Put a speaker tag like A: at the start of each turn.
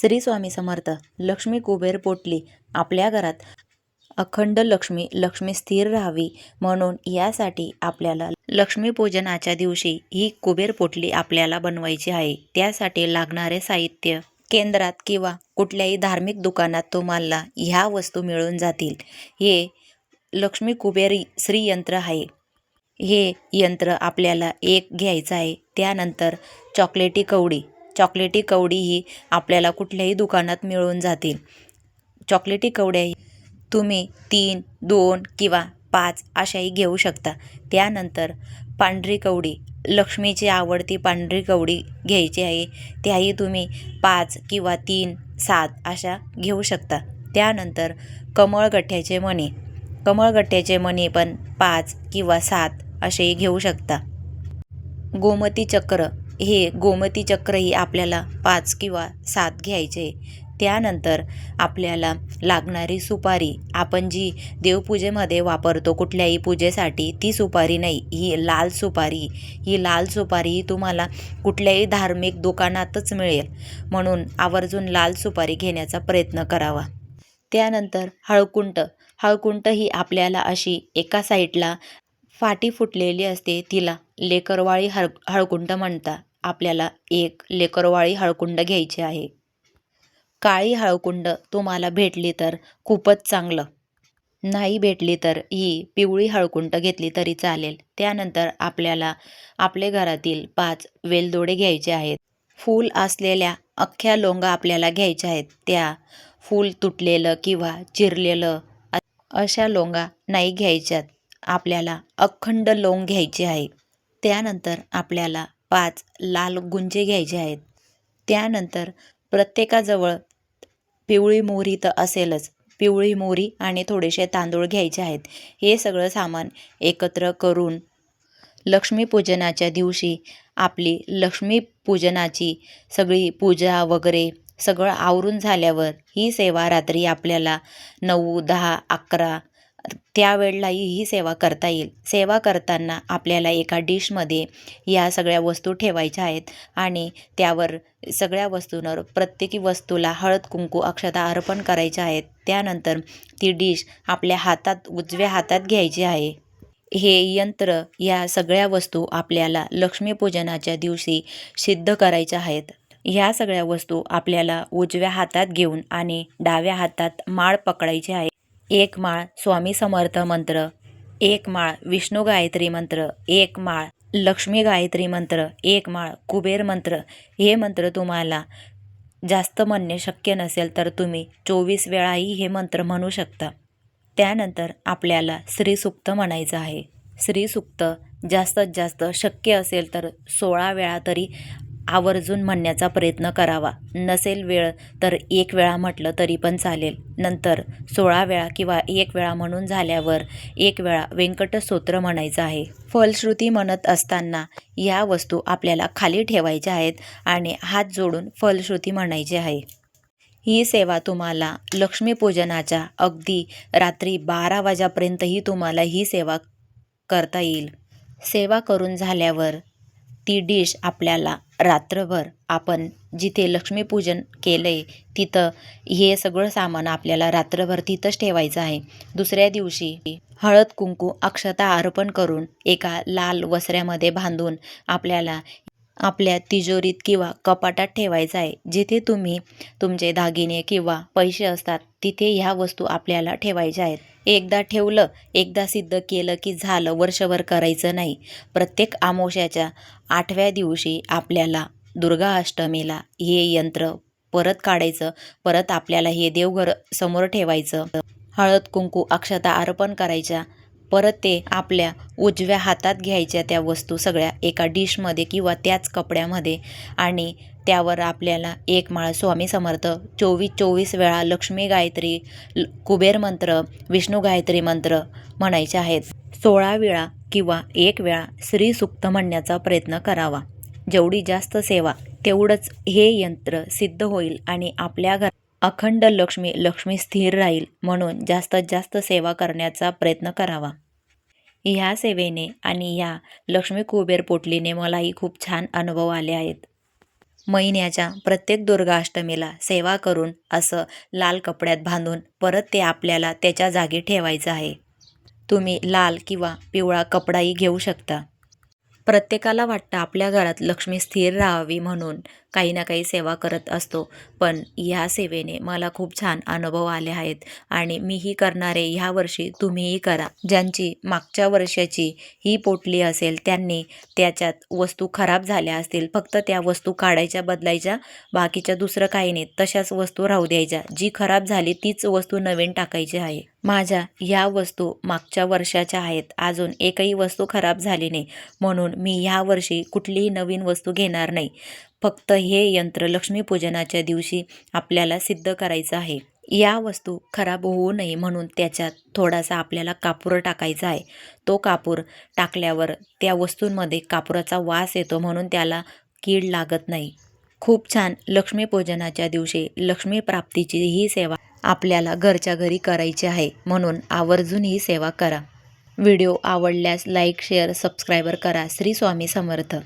A: श्री स्वामी समर्थ लक्ष्मी कुबेर पोटली आपल्या घरात अखंड लक्ष्मी लक्ष्मी स्थिर राहावी म्हणून यासाठी आपल्याला लक्ष्मीपूजनाच्या दिवशी ही कुबेर पोटली आपल्याला बनवायची आहे. त्यासाठी लागणारे साहित्य केंद्रात किंवा कुठल्याही धार्मिक दुकानात तुम्हाला ह्या वस्तू मिळून जातील. हे लक्ष्मी कुबेर श्रीयंत्र आहे. हे यंत्र आपल्याला एक घ्यायचं आहे. त्यानंतर चॉकलेटी कवडी चॉकलेटी कवडी ही आपल्याला कुठल्याही दुकानात मिळून जातील. चॉकलेटी कवड्याही तुम्ही तीन दोन किंवा पाच अशाही घेऊ शकता. त्यानंतर पांढरी कवडी लक्ष्मीची आवडती पांढरी कवडी घ्यायची आहे. त्याही तुम्ही पाच किंवा तीन सात अशा घेऊ शकता. त्यानंतर कमळगठ्ठ्याचे मणी. कमळगठ्ठ्याचे मणी पण पाच किंवा सात असेही घेऊ शकता. गोमती चक्र. हे गोमती चक्रही आपल्याला पाच किंवा सात घ्यायचे. त्यानंतर आपल्याला लागणारी सुपारी आपण जी देवपूजेमध्ये वापरतो कुठल्याही पूजेसाठी ती सुपारी नाही ही लाल सुपारी. ही लाल सुपारी ही तुम्हाला कुठल्याही धार्मिक दुकानातच मिळेल. म्हणून आवर्जून लाल सुपारी घेण्याचा प्रयत्न करावा. त्यानंतर हळकुंट. हळकुंट ही आपल्याला अशी एका साईडला फाटी फुटलेली असते तिला लेकरवाळी हळ हळकुंट म्हणतात. आपल्याला एक लेकरवाळी हळकुंड घ्यायची आहे. काळी हळकुंड तुम्हाला भेटली तर खूपच चांगलं. नाही भेटली तर ही पिवळी हळकुंड घेतली तरी चालेल. त्यानंतर आपल्याला आपले घरातील पाच वेलदोडे घ्यायचे आहेत. फूल असलेल्या अख्ख्या लोंगा आपल्याला घ्यायच्या आहेत. त्या फूल तुटलेलं किंवा चिरलेलं अशा लोंगा नाही घ्यायच्यात. आपल्याला अखंड लोंग घ्यायचे आहे. त्यानंतर आपल्याला पाच लाल गुंजे घ्यायचे आहेत. त्यानंतर प्रत्येकाजवळ पिवळी मोहरी तर असेलच. पिवळी मोहरी आणि थोडेसे तांदूळ घ्यायचे आहेत. हे सगळं सामान एकत्र करून लक्ष्मीपूजनाच्या दिवशी आपली लक्ष्मीपूजनाची सगळी पूजा वगैरे सगळं आवरून झाल्यावर ही सेवा रात्री आपल्याला नऊ दहा अकरा त्यावेळेलाही ही सेवा करता येईल. सेवा करताना आपल्याला एका डिशमध्ये या सगळ्या वस्तू ठेवायच्या आहेत आणि त्यावर सगळ्या वस्तूंवर प्रत्येकी वस्तूला हळद कुंकू अक्षता अर्पण करायच्या आहेत. त्यानंतर ती डिश आपल्या हातात उजव्या हातात घ्यायची आहे. हे यंत्र या सगळ्या वस्तू आपल्याला लक्ष्मीपूजनाच्या दिवशी सिद्ध करायच्या आहेत. ह्या सगळ्या वस्तू आपल्याला उजव्या हातात घेऊन आणि डाव्या हातात माळ पकडायची आहे. एक माळ स्वामी समर्थ मंत्र एक माळ विष्णू गायत्री मंत्र एक माळ लक्ष्मी गायत्री मंत्र एक माळ कुबेर मंत्र. हे मंत्र तुम्हाला जास्त म्हणणे शक्य नसेल तर तुम्ही चोवीस वेळाही हे मंत्र म्हणू शकता. त्यानंतर आपल्याला श्रीसुक्त म्हणायचं आहे. श्रीसुक्त जास्तीत जास्त शक्य असेल तर सोळा वेळा तरी आवर्जून म्हणण्याचा प्रयत्न करावा. नसेल वेळ तर एक वेळा म्हटलं तरी पण चालेल. नंतर सोळा वेळा किंवा एक वेळा म्हणून झाल्यावर एक वेळा व्यंकटस्तोत्र म्हणायचं आहे. फलश्रुती म्हणत असताना या वस्तू आपल्याला खाली ठेवायच्या आहेत आणि हात जोडून फलश्रुती म्हणायची आहे. ही सेवा तुम्हाला लक्ष्मीपूजनाच्या अगदी रात्री बारा वाजेपर्यंतही तुम्हाला ही सेवा करता येईल. सेवा करून झाल्यावर ती डिश आपल्याला रात्रभर आपण जिथे लक्ष्मीपूजन केलं आहे तिथं हे सगळं सामान आपल्याला रात्रभर तिथंच ठेवायचं आहे. दुसऱ्या दिवशी हळद कुंकू अक्षता अर्पण करून एका लाल वसऱ्यामध्ये बांधून आपल्याला आपल्या तिजोरीत किंवा कपाटात ठेवायचं आहे. जिथे तुम्ही तुमचे दागिने किंवा पैसे असतात तिथे ह्या वस्तू आपल्याला ठेवायच्या आहेत. एकदा ठेवलं एकदा सिद्ध केलं की झालं वर्षभर करायचं नाही. प्रत्येक आमोशाच्या आठव्या दिवशी आपल्याला दुर्गा अष्टमीला हे यंत्र परत काढायचं परत आपल्याला हे देवघर समोर ठेवायचं. हळद कुंकू अक्षता अर्पण करायच्या. परत ते आपल्या उजव्या हातात घ्यायच्या त्या वस्तू सगळ्या एका डिशमध्ये किंवा त्याच कपड्यामध्ये आणि त्यावर आपल्याला एक माळ स्वामी समर्थ चोवीस चोवीस वेळा लक्ष्मी गायत्री ल- कुबेर मंत्र विष्णू गायत्री मंत्र म्हणायचे आहेत. सोळा वेळा किंवा एक वेळा श्रीसुक्त म्हणण्याचा प्रयत्न करावा. जेवढी जास्त सेवा तेवढंच हे यंत्र सिद्ध होईल आणि आपल्या घर अखंड लक्ष्मी लक्ष्मी स्थिर राहील म्हणून जास्तीत जास्त सेवा करण्याचा प्रयत्न करावा. ह्या सेवेने आणि ह्या लक्ष्मी कुबेर पोटलीने मलाही खूप छान अनुभव आले आहेत. महिन्याच्या प्रत्येक दुर्गाष्टमीला सेवा करून असं लाल कपड्यात बांधून परत ते आपल्याला त्याच्या जागी ठेवायचं आहे. तुम्ही लाल किंवा पिवळा कपडाही घेऊ शकता. प्रत्येकाला वाटतं आपल्या घरात लक्ष्मी स्थिर राहावी म्हणून काही ना काही सेवा करत असतो. पण ह्या सेवेने मला खूप छान अनुभव आले आहेत आणि मीही करणारे ह्या वर्षी तुम्हीही करा. ज्यांची मागच्या वर्षाची ही पोटली असेल त्यांनी त्याच्यात वस्तू खराब झाल्या असतील. फक्त त्या वस्तू काढायच्या बदलायच्या बाकीच्या दुसरं काही नाही. तशाच वस्तू राहू द्यायच्या. जी खराब झाली तीच वस्तू नवीन टाकायची आहे. माझ्या ह्या वस्तू मागच्या वर्षाच्या आहेत. अजून एकही वस्तू खराब झाली नाही. म्हणून मी ह्या वर्षी कुठलीही नवीन वस्तू घेणार नाही. फक्त हे यंत्र लक्ष्मीपूजनाच्या दिवशी आपल्याला सिद्ध करायचं आहे. या वस्तू खराब होऊ नये म्हणून त्याच्यात थोडासा आपल्याला कापूर टाकायचा आहे. तो कापूर टाकल्यावर त्या वस्तूंमध्ये कापुराचा वास येतो म्हणून त्याला कीड लागत नाही. खूप छान लक्ष्मीपूजनाच्या दिवशी लक्ष्मी प्राप्तीची ही सेवा आपल्याला घरच्या घरी करायची आहे म्हणून आवर्जून ही सेवा करा. व्हिडिओ आवडल्यास लाईक शेअर सबस्क्रायबर करा. श्री स्वामी समर्थ.